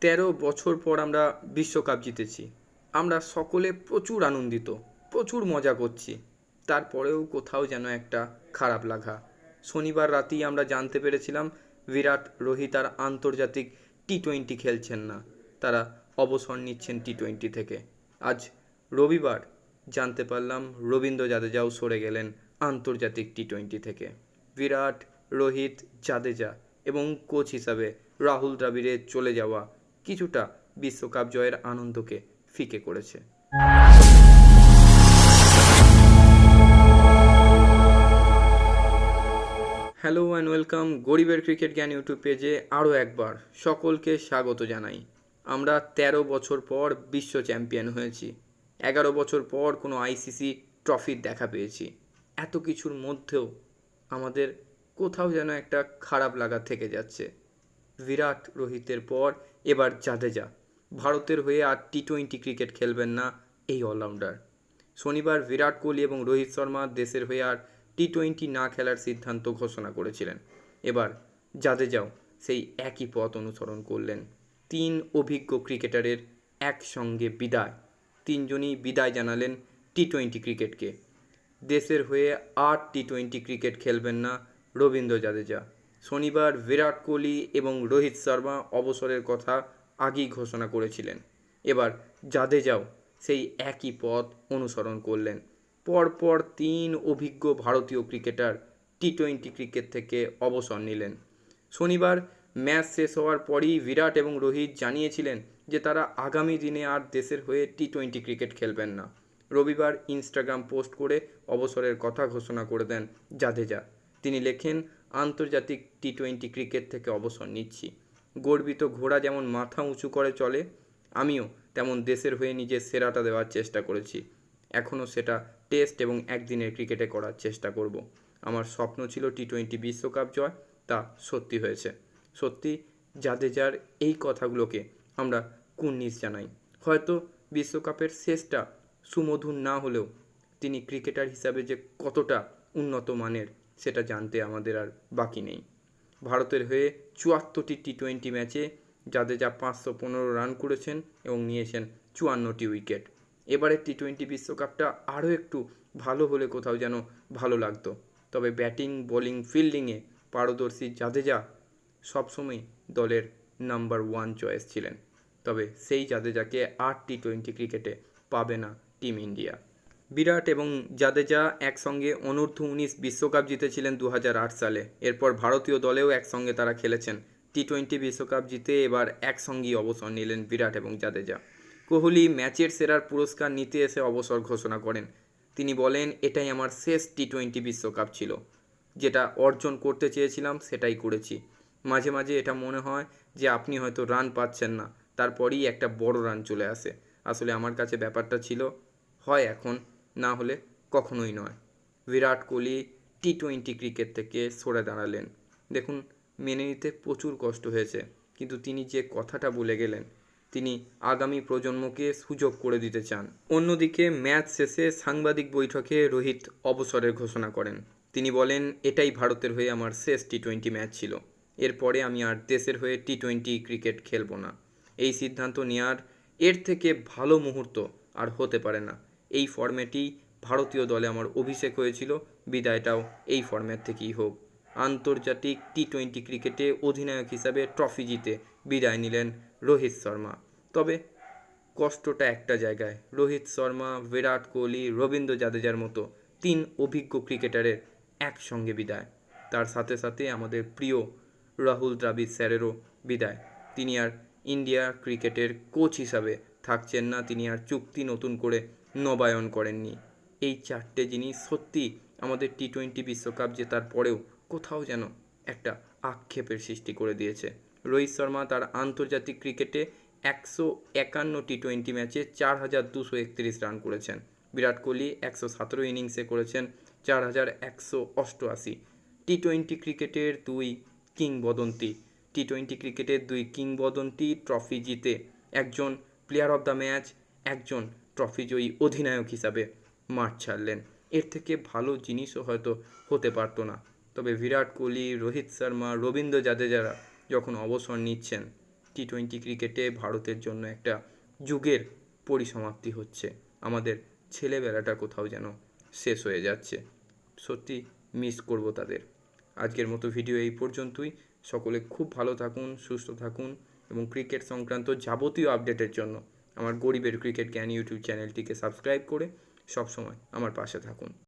তেরো বছর পর আমরা বিশ্বকাপ জিতেছি। আমরা সকলে প্রচুর আনন্দিত, প্রচুর মজা করছি। তারপরেও কোথাও যেন একটা খারাপ লাগা। শনিবার রাতেই আমরা জানতে পেরেছিলাম, বিরাট রোহিত আর আন্তর্জাতিক টি টোয়েন্টি খেলছেন না। তারা অবসর নিচ্ছেন টি টোয়েন্টি থেকে। আজ রবিবার জানতে পারলাম, রবীন্দ্র জাদেজাও সরে গেলেন আন্তর্জাতিক টি টোয়েন্টি থেকে। বিরাট, রোহিত, জাদেজা এবং কোচ হিসাবে রাহুল দ্রাবিড়ের চলে যাওয়া কিছুটা বিশ্বকাপ জয়ের আনন্দকে ফিকে করেছে। হ্যালো অ্যান্ড ওয়েলকাম গরিবের ক্রিকেট জ্ঞান ইউটিউব পেজে আরও একবার সকলকে স্বাগত জানাই। আমরা ১৩ বছর পর বিশ্ব চ্যাম্পিয়ন হয়েছি। এগারো বছর পর কোনো আইসিসি ট্রফির দেখা পেয়েছি। এত কিছুর মধ্যেও আমাদের কোথাও যেন একটা খারাপ লাগা থেকে যাচ্ছে। বিরাট রোহিতের পর এবার জাদেজা। ভারতের হয়ে আর টি টোয়েন্টি ক্রিকেট খেলবেন না এই অলরাউন্ডার শনিবার বিরাট কোহলি এবং রোহিত শর্মা দেশের হয়ে আর টি টোয়েন্টি না খেলার সিদ্ধান্ত ঘোষণা করেছিলেন। এবার জাদেজাও সেই একই পথ অনুসরণ করলেন। তিন অভিজ্ঞ ক্রিকেটারের একসঙ্গে বিদায়। তিনজনই বিদায় জানালেন টি টোয়েন্টি ক্রিকেটকে। দেশের হয়ে আর টি টোয়েন্টি ক্রিকেট খেলবেন না রবীন্দ্র জাদেজা। শনিবার বিরাট কোহলি এবং রোহিত শর্মা অবসরের কথা আগেই ঘোষণা করেছিলেন। এবার জাদেজাও সেই একই পথ অনুসরণ করলেন। পরপর তিন অভিজ্ঞ ভারতীয় ক্রিকেটার টি টোয়েন্টি ক্রিকেট থেকে অবসর নিলেন। শনিবার ম্যাচ শেষ হওয়ার পরই বিরাট এবং রোহিত জানিয়েছিলেন যে তারা আগামী দিনে আর দেশের হয়ে টি টোয়েন্টি ক্রিকেট খেলবেন না। রবিবার ইনস্টাগ্রাম পোস্ট করে অবসরের কথা ঘোষণা করে দেন জাদেজা। তিনি লেখেন আন্তর্জাতিক টি টোয়েন্টি ক্রিকেট থেকে অবসর নিচ্ছি। গর্বিত ঘোড়া যেমন মাথা উঁচু করে চলে, আমিও তেমন দেশের হয়ে নিজের সেরাটা দেওয়ার চেষ্টা করেছি। এখনও সেটা টেস্ট এবং একদিনের ক্রিকেটে করার চেষ্টা করব। আমার স্বপ্ন ছিল টি টোয়েন্টি বিশ্বকাপ জয়, তা সত্যি হয়েছে। সত্যি জাদেজার এই কথাগুলোকে আমরা কুর্নিশ জানাই। হয়তো বিশ্বকাপের শেষটা সুমধুর না হলেও তিনি ক্রিকেটার হিসাবে যে কতটা উন্নত মানের সেটা জানতে আমাদের আর বাকি নেই। ভারতের হয়ে চুয়াত্তরটি টি টোয়েন্টি ম্যাচে জাদেজা পাঁচশো পনেরো রান করেছেন এবং নিয়েছেন চুয়ান্নটি উইকেট এবারের টি টোয়েন্টি বিশ্বকাপটা আরও একটু ভালো হলে কোথাও যেন ভালো লাগতো। তবে ব্যাটিং বোলিং ফিল্ডিংয়ে পারদর্শী জাদেজা সবসময় দলের নাম্বার ওয়ান চয়েস ছিলেন। তবে সেই জাদেজাকে আর টি টোয়েন্টি ক্রিকেটে পাবে না টিম ইন্ডিয়া বিরাট এবং জাদেজা একসঙ্গে অনূর্ধ্ব উনিশ বিশ্বকাপ জিতেছিলেন দু হাজার আট সালে। এরপর ভারতীয় দলেও একসঙ্গে তারা খেলেছেন। টি টোয়েন্টি বিশ্বকাপ জিতে এবার একসঙ্গেই অবসর নিলেন বিরাট এবং জাদেজা। কোহলি ম্যাচের সেরার পুরস্কার নিতে এসে অবসর ঘোষণা করেন। তিনি বলেন, এটাই আমার শেষ টি টোয়েন্টি বিশ্বকাপ ছিল। যেটা অর্জন করতে চেয়েছিলাম, সেটাই করেছি। মাঝে মাঝে এটা মনে হয় যে আপনি হয়তো রান পাচ্ছেন না। তারপরেই একটা বড় রান চলে আসে। আসলে আমার কাছে ব্যাপারটা ছিল, হয় এখন না হলে কখনোই নয়। Virat Kohli T twenty cricket থেকে সরে দাঁড়ালেন। দেখুন, মেনে নিতে প্রচুর কষ্ট হয়েছে, কিন্তু তিনি যে কথাটা বলে গেলেন, তিনি আগামী প্রজন্মকে সুযোগ করে দিতে চান। অন্যদিকে ম্যাচ শেষে সাংবাদিক বৈঠকে রোহিত অবসরের ঘোষণা করেন। তিনি বলেন, এটাই ভারতের হয়ে আমার শেষ টি টোয়েন্টি ম্যাচ ছিল। এরপরে আমি আর দেশের হয়ে টি টোয়েন্টি ক্রিকেট খেলব না। এই সিদ্ধান্ত নেওয়ার এর থেকে ভালো মুহূর্ত আর হতে পারে না। এই ফর্ম্যাটেই ভারতীয় দলে আমার অভিষেক হয়েছিল। বিদায়টাও এই ফর্ম্যাট থেকেই হোক। আন্তর্জাতিক টি টোয়েন্টি ক্রিকেটে অধিনায়ক হিসাবে ট্রফি জিতে বিদায় নিলেন রোহিত শর্মা। তবে কষ্টটা একটা জায়গায়। রোহিত শর্মা, বিরাট কোহলি, রবীন্দ্র জাদেজার মতো তিন অভিজ্ঞ ক্রিকেটারের একসঙ্গে বিদায়। তার সাথে সাথে আমাদের প্রিয় রাহুল দ্রাবিড় স্যারেরও বিদায়। তিনি আর ইন্ডিয়া ক্রিকেটের কোচ হিসাবে থাকছেন না। তিনি আর চুক্তি নতুন করে নবায়ন করেননি। এই চারটে জিনিস সত্যি আমাদের টি টোয়েন্টি বিশ্বকাপ জেতার পরেও কোথাও যেন একটা আক্ষেপের সৃষ্টি করে দিয়েছে। রোহিত শর্মা তার আন্তর্জাতিক ক্রিকেটে একশো একান্ন টি টোয়েন্টি ম্যাচে চার হাজার দুশো একত্রিশ রান করেছেন। বিরাট কোহলি একশো সতেরো ইনিংসে করেছেন চার হাজার একশো অষ্টআশি। টি টোয়েন্টি ক্রিকেটের দুই কিংবদন্তি। টি টোয়েন্টি ক্রিকেটের দুই কিংবদন্তি ট্রফি জিতে একজন প্লেয়ার অফ দ্য ম্যাচ, একজন ট্রফি জয়ী অধিনায়ক হিসাবে মাঠ ছাড়লেন। এর থেকে ভালো জিনিসও হয়তো হতে পারতো না। তবে বিরাট কোহলি, রোহিত শর্মা, রবীন্দ্র জাদেজারা যখন অবসর নিচ্ছেন টি টোয়েন্টি ক্রিকেটে ভারতের জন্য একটা যুগের পরিসমাপ্তি হচ্ছে। আমাদের ছেলেবেলাটা কোথাও যেন শেষ হয়ে যাচ্ছে। সত্যি মিস করব তাদের। আজকের মতো ভিডিও এই পর্যন্তই। সকলে খুব ভালো থাকুন, সুস্থ থাকুন এবং ক্রিকেট সংক্রান্ত যাবতীয় আপডেটের জন্য আমার গরিবের ক্রিকেট জ্ঞান ইউটিউব চ্যানেলটিকে সাবস্ক্রাইব করে সবসময় আমার পাশে থাকুন।